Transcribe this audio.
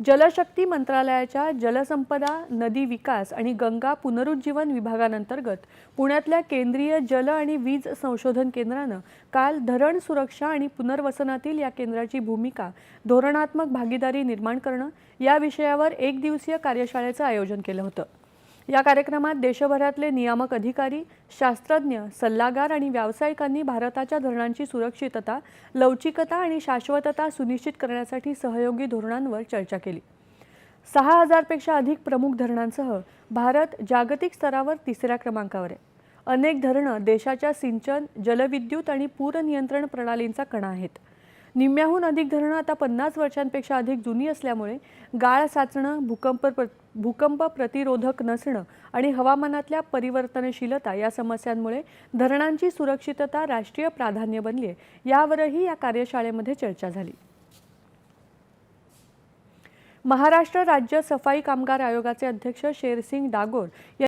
जलशक्ती मंत्रालयाच्या जलसंपदा नदी विकास आणि गंगा पुनरुज्जीवन विभागांतर्गत पुण्यातल्या केंद्रीय जल आणि वीज संशोधन केंद्रानं काल धरण सुरक्षा आणि पुनर्वसनातील या केंद्राची भूमिका धोरणात्मक भागीदारी निर्माण करणं या विषयावर एक दिवसीय कार्यशाळेचं आयोजन केलं होतं. या कार्यक्रमात देशभरातले नियामक अधिकारी शास्त्रज्ञ सल्लागार आणि व्यावसायिकांनी भारताच्या धरणांची सुरक्षितता लवचिकता आणि शाश्वतता सुनिश्चित करण्यासाठी सहयोगी धोरणांवर चर्चा केली. सहा हजारपेक्षा अधिक प्रमुख धरणांसह भारत जागतिक स्तरावर तिसऱ्या क्रमांकावर आहे. अनेक धरणं देशाच्या सिंचन जलविद्युत आणि पूर नियंत्रण प्रणालींचा कणा आहेत. निम्म्याहून अधिक धरणं आता पन्नास वर्षांपेक्षा अधिक जुनी असल्यामुळे गाळ साचणं भूकंप भूकंप प्रतिरोधक नसणं आणि हवामानातल्या परिवर्तनशीलता या समस्यांमुळे धरणांची सुरक्षितता राष्ट्रीय प्राधान्य बनली आहे यावरही या कार्यशाळेमध्ये चर्चा झाली. महाराष्ट्र राज्य सफाई कामगार आयोगाचे अध्यक्ष शेरसिंग डागोर